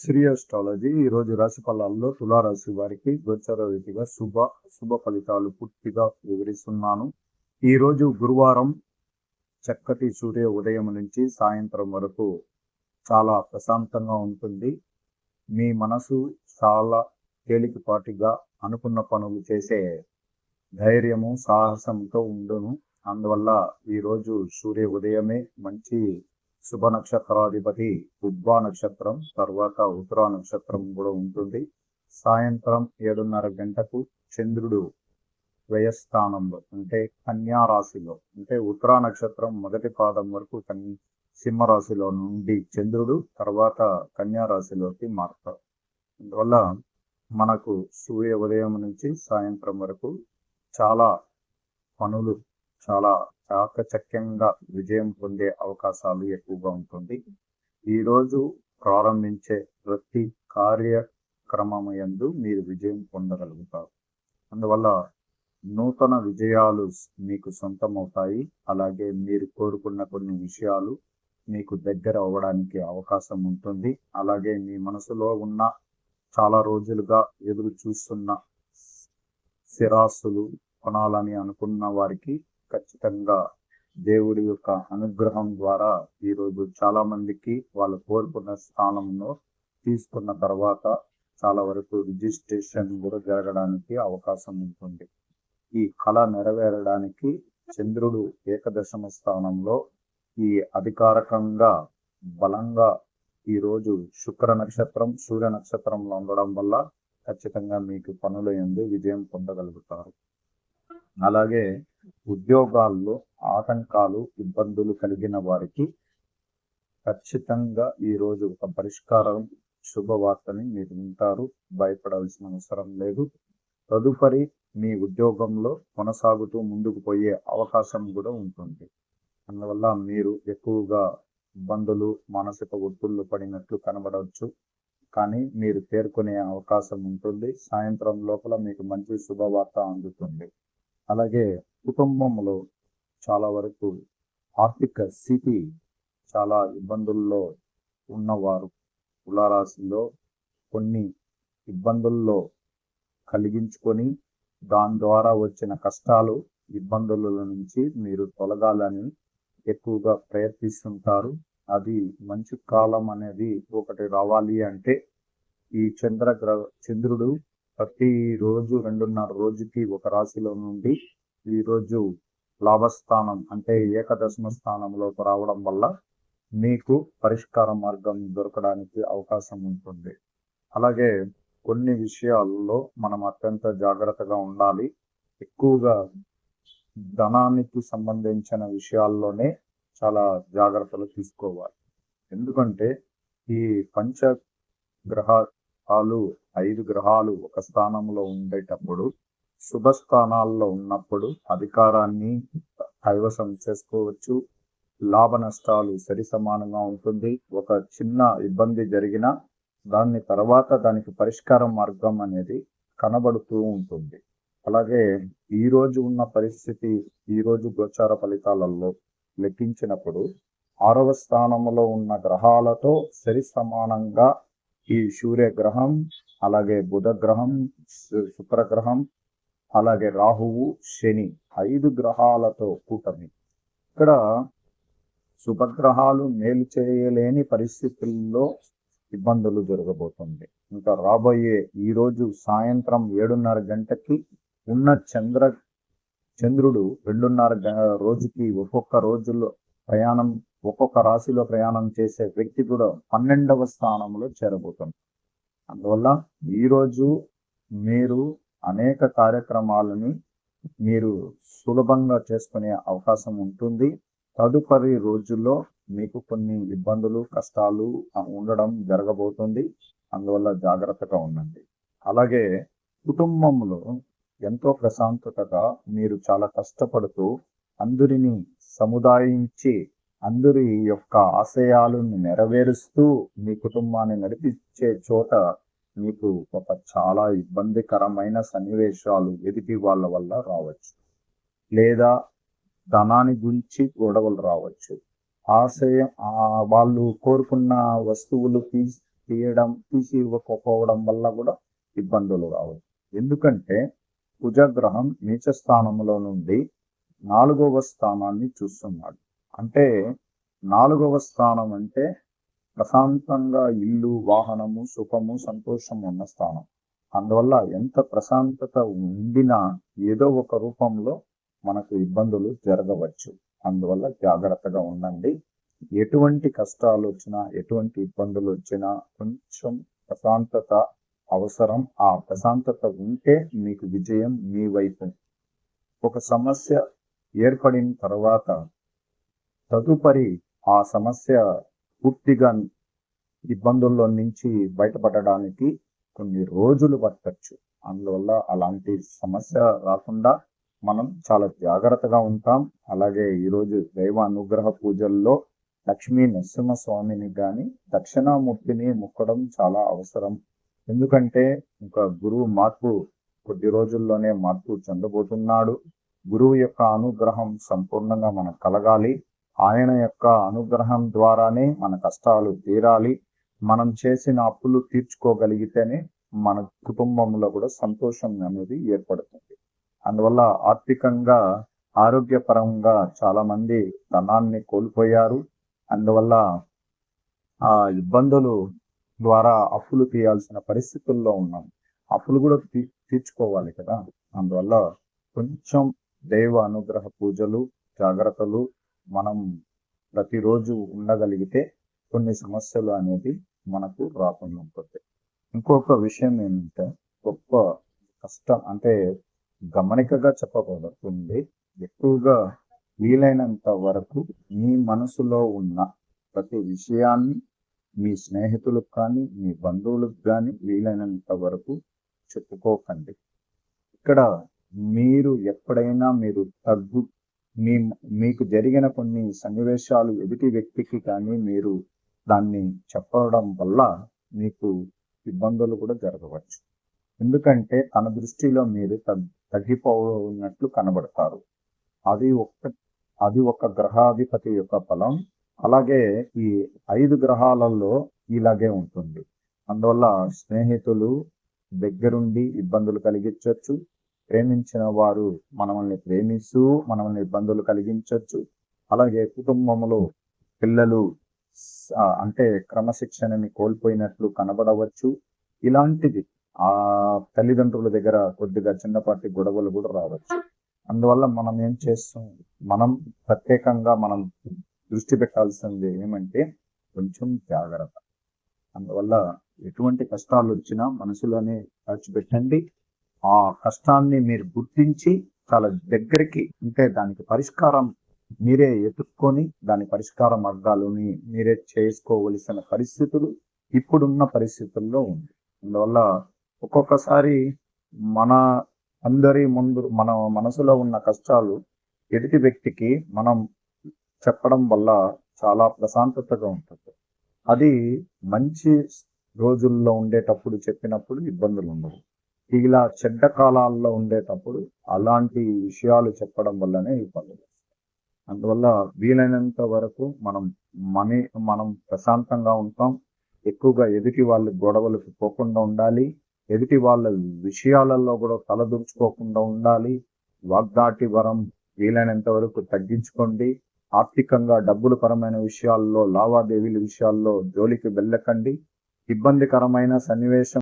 Shri astrology ఈ రోజు రాశి ఫలాల్లో తులారాశి వారికి గోచర రీతిగా శుభ శుభ ఫలితాలు పూర్తిగా వివరిస్తున్నాను. ఈ రోజు గురువారం చక్కటి సూర్య ఉదయం నుంచి సాయంత్రం వరకు చాలా ప్రశాంతంగా ఉంటుంది. మీ మనసు చాలా తేలికపాటిగా అనుకున్న పనులు చేసే ధైర్యము సాహసంతో ఉండును. అందువల్ల ఈ రోజు సూర్య ఉదయమే మంచి శుభ నక్షత్రాధిపతి ఉద్భా నక్షత్రం తర్వాత ఉత్తరా నక్షత్రం కూడా ఉంటుంది. సాయంత్రం ఏడున్నర గంటకు చంద్రుడు వ్యయస్థానంలో అంటే కన్యా రాశిలో అంటే ఉత్తరా నక్షత్రం మొదటి పాదం వరకు కన్ సింహరాశిలో నుండి చంద్రుడు తర్వాత కన్యా రాశిలోకి మారుతారు అందువల్ల మనకు సూర్య ఉదయం నుంచి సాయంత్రం వరకు చాలా పనులు చాలా చాకచక్యంగా విజయం పొందే అవకాశాలు ఎక్కువగా ఉంటుంది. ఈరోజు ప్రారంభించే ప్రతి కార్యక్రమం మీరు విజయం పొందగలుగుతారు. అందువల్ల నూతన విజయాలు మీకు సొంతమవుతాయి. అలాగే మీరు కోరుకున్న కొన్ని విషయాలు మీకు దగ్గర అవ్వడానికి అవకాశం ఉంటుంది. అలాగే మీ మనసులో ఉన్న చాలా రోజులుగా ఎదురు చూస్తున్న స్థిరాస్తులు కొనాలని అనుకున్న వారికి ఖచ్చితంగా దేవుడి యొక్క అనుగ్రహం ద్వారా ఈరోజు చాలా మందికి వాళ్ళు కోరుకున్న స్థానంలో తీసుకున్న తర్వాత చాలా వరకు రిజిస్ట్రేషన్ కూడా జరగడానికి అవకాశం ఉంటుంది. ఈ కళ నెరవేరడానికి చంద్రుడు ఏకదశమ స్థానంలో ఈ అధికారకంగా బలంగా ఈరోజు శుక్ర నక్షత్రం సూర్య నక్షత్రంలో ఉండడం వల్ల ఖచ్చితంగా మీకు పనుల ఎందు విజయం పొందగలుగుతారు. అలాగే ఉద్యోగాల్లో ఆటంకాలు ఇబ్బందులు కలిగిన వారికి ఖచ్చితంగా ఈరోజు ఒక పరిష్కారం శుభవార్తని మీరు వింటారు. భయపడాల్సిన అవసరం లేదు. తదుపరి మీ ఉద్యోగంలో కొనసాగుతూ ముందుకు పోయే అవకాశం కూడా ఉంటుంది. అందువల్ల మీరు ఎక్కువగా ఇబ్బందులు మానసిక ఒత్తుళ్ళు పడినట్లు కనబడవచ్చు. కానీ మీరు పేర్కొనే అవకాశం ఉంటుంది. సాయంత్రం లోపల మీకు మంచి శుభవార్త అందుతుంది. అలాగే కుటుంబంలో చాలా వరకు ఆర్థిక స్థితి చాలా ఇబ్బందుల్లో ఉన్నవారు తులారాశిలో కొన్ని ఇబ్బందుల్లో కలిగించుకొని దాని ద్వారా వచ్చిన కష్టాలు ఇబ్బందుల నుంచి మీరు తొలగాలని ఎక్కువగా ప్రయత్నిస్తుంటారు. అది మంచి కాలం అనేది ఒకటి రావాలి అంటే ఈ చంద్ర చంద్రుడు ప్రతి రోజు రెండున్నర రోజుకి ఒక రాశిలో నుండి ఈరోజు లాభస్థానం అంటే ఏకదశమ స్థానంలోకి రావడం వల్ల మీకు పరిష్కార మార్గం దొరకడానికి అవకాశం ఉంటుంది. అలాగే కొన్ని విషయాల్లో మనం అత్యంత జాగ్రత్తగా ఉండాలి. ఎక్కువగా ధనానికి సంబంధించిన విషయాల్లోనే చాలా జాగ్రత్తలు తీసుకోవాలి. ఎందుకంటే ఈ పంచ గ్రహ గ్రహాలు ఐదు గ్రహాలు ఒక స్థానంలో ఉండేటప్పుడు శుభ స్థానాల్లో ఉన్నప్పుడు అధికారాన్ని కైవసం చేసుకోవచ్చు. లాభ నష్టాలు సరి సమానంగా ఉంటుంది. ఒక చిన్న ఇబ్బంది జరిగినా దాన్ని తర్వాత దానికి పరిష్కార మార్గం అనేది కనబడుతూ ఉంటుంది. అలాగే ఈ రోజు ఉన్న పరిస్థితి ఈ రోజు గోచార ఫలితాలలో లెక్కించినప్పుడు ఆరవ స్థానంలో ఉన్న గ్రహాలతో సరి సమానంగా ఈ సూర్యగ్రహం అలాగే బుధ గ్రహం శుక్రగ్రహం అలాగే రాహువు శని ఐదు గ్రహాలతో కూటమి. ఇక్కడ శుభగ్రహాలు మేలు చేయలేని పరిస్థితుల్లో ఇబ్బందులు జరగబోతుంది. ఇంకా రాబోయే ఈ రోజు సాయంత్రం ఏడున్నర గంటకి ఉన్న చంద్ర చంద్రుడు రెండున్నర రోజుకి ఒక్కొక్క రోజుల్లో ప్రయాణం ఒక్కొక్క రాశిలో ప్రయాణం చేసే వ్యక్తి కూడా పన్నెండవ స్థానంలో చేరబోతుంది అందువల్ల ఈరోజు మీరు అనేక కార్యక్రమాలని మీరు సులభంగా చేసుకునే అవకాశం ఉంటుంది. తదుపరి రోజుల్లో మీకు కొన్ని ఇబ్బందులు కష్టాలు ఉండడం జరగబోతుంది. అందువల్ల జాగ్రత్తగా ఉండండి. అలాగే కుటుంబంలో ఎంతో ప్రశాంతతగా మీరు చాలా కష్టపడుతూ అందరిని సముదాయించి అందరి యొక్క ఆశయాలను నెరవేరుస్తూ మీ కుటుంబాన్ని నడిపించే చోట మీకు ఒక చాలా ఇబ్బందికరమైన సన్నివేశాలు ఎదుటి వాళ్ళ వల్ల రావచ్చు. లేదా ధనాన్ని గురించి గొడవలు రావచ్చు. ఆశయం వాళ్ళు కోరుకున్న వస్తువులు తీసి తీయడం తీసి ఇవ్వకపోవడం వల్ల కూడా ఇబ్బందులు రావచ్చు. ఎందుకంటే కుజగ్రహం నీచ స్థానంలో నుండి నాలుగవ స్థానాన్ని చూస్తున్నాడు. అంటే నాలుగవ స్థానం అంటే ప్రశాంతంగా ఇల్లు వాహనము సుఖము సంతోషం ఉన్న స్థానం. అందువల్ల ఎంత ప్రశాంతత ఉండినా ఏదో ఒక రూపంలో మనకు ఇబ్బందులు జరగవచ్చు. అందువల్ల జాగ్రత్తగా ఉండండి. ఎటువంటి కష్టాలు వచ్చినా ఎటువంటి ఇబ్బందులు వచ్చినా కొంచెం ప్రశాంతత అవసరం. ఆ ప్రశాంతత ఉంటే మీకు విజయం మీ వైపు. ఒక సమస్య ఏర్పడిన తర్వాత తదుపరి ఆ సమస్య పూర్తిగా ఇబ్బందుల్లో నుంచి బయటపడడానికి కొన్ని రోజులు పట్టచ్చు. అందువల్ల అలాంటి సమస్య రాకుండా మనం చాలా జాగ్రత్తగా ఉంటాం. అలాగే ఈరోజు దైవ అనుగ్రహ పూజల్లో లక్ష్మీ నరసింహస్వామిని కానీ దక్షిణామూర్తిని మొక్కడం చాలా అవసరం. ఎందుకంటే ఇంకా గురువు మార్పు కొద్ది రోజుల్లోనే మార్పు చెందబోతున్నాడు. గురువు యొక్క అనుగ్రహం సంపూర్ణంగా మనకు కలగాలి. ఆయన యొక్క అనుగ్రహం ద్వారానే మన కష్టాలు తీరాలి. మనం చేసిన అప్పులు తీర్చుకోగలిగితేనే మన కుటుంబంలో కూడా సంతోషం అనేది ఏర్పడుతుంది. అందువల్ల ఆర్థికంగా ఆరోగ్యపరంగా చాలా మంది ధనాన్ని కోల్పోయారు. అందువల్ల ఆ ఇబ్బందులు ద్వారా అప్పులు తీయాల్సిన పరిస్థితుల్లో ఉన్నాం. అప్పులు కూడా తీ తీర్చుకోవాలి కదా. అందువల్ల కొంచెం దైవ అనుగ్రహ పూజలు జాగ్రత్తలు మనం ప్రతిరోజు ఉండగలిగితే కొన్ని సమస్యలు అనేది మనకు రాకుండా ఉంటుంది ఇంకొక విషయం ఏంటంటే గొప్ప కష్టం అంటే గమనికగా చెప్పబడుతుంది ఎక్కువగా వీలైనంత వరకు మీ మనసులో ఉన్న ప్రతి విషయాన్ని మీ స్నేహితులకు కానీ మీ బంధువులకు కానీ వీలైనంత వరకు చెప్పుకోకండి. ఇక్కడ మీరు ఎప్పుడైనా మీరు తగ్గు మీ మీకు జరిగిన కొన్ని సన్నివేశాలు ఎదుటి వ్యక్తికి కానీ మీరు దాన్ని చెప్పడం వల్ల మీకు ఇబ్బందులు కూడా జరగవచ్చు. ఎందుకంటే తన దృష్టిలో మీరు తగ్ తగ్గిపోయినట్లు కనబడతారు. అది ఒక్క అది ఒక గ్రహాధిపతి యొక్క ఫలం అలాగే ఈ ఐదు గ్రహాలలో ఇలాగే ఉంటుంది. అందువల్ల స్నేహితులు దగ్గరుండి ఇబ్బందులు కలిగించవచ్చు ప్రేమించిన వారు మనల్ని ప్రేమిస్తూ మనల్ని ఇబ్బందులు కలిగించవచ్చు అలాగే కుటుంబంలో పిల్లలు అంటే క్రమశిక్షణని కోల్పోయినట్లు కనబడవచ్చు. ఇలాంటిది ఆ తల్లిదండ్రుల దగ్గర కొద్దిగా చిన్నపాటి గొడవలు కూడా రావచ్చు. అందువల్ల మనం ఏం చేస్తాం? మనం ప్రత్యేకంగా మనం దృష్టి పెట్టాల్సింది ఏమంటే కొంచెం జాగ్రత్త. అందువల్ల ఎటువంటి కష్టాలు వచ్చినా మనసులోనే దాచిపెట్టండి. ఆ కష్టాన్ని మీరు గుర్తించి చాలా దగ్గరికి అంటే దానికి పరిష్కారం మీరే ఎతుక్కొని దాని పరిష్కార మార్గాలని మీరే చేసుకోవలసిన పరిస్థితులు ఇప్పుడున్న పరిస్థితుల్లో ఉంది. అందువల్ల ఒక్కొక్కసారి మన అందరి ముందు మన మనసులో ఉన్న కష్టాలు ఎదుటి వ్యక్తికి మనం చెప్పడం వల్ల చాలా ప్రశాంతతగా ఉంటుంది. అది మంచి రోజుల్లో ఉండేటప్పుడు చెప్పినప్పుడు ఇబ్బందులు ఉండవు. ఇలా చెడ్డ కాలాల్లో ఉండేటప్పుడు అలాంటి విషయాలు చెప్పడం వల్లనే ఇబ్బందులు వస్తాయి. అందువల్ల వీలైనంత వరకు మనం మనీ మనం ప్రశాంతంగా ఉంటాం. ఎక్కువగా ఎదుటి వాళ్ళ గొడవలకు పోకుండా ఉండాలి. ఎదుటి వాళ్ళ విషయాలలో కూడా తలదూర్చుకోకుండా ఉండాలి. వాగ్దాటి వరం వీలైనంత వరకు తగ్గించుకోండి. ఆర్థికంగా డబ్బుల పరమైన విషయాల్లో లావాదేవీల విషయాల్లో జోలికి వెళ్ళకండి. ఇబ్బందికరమైన సన్నివేశం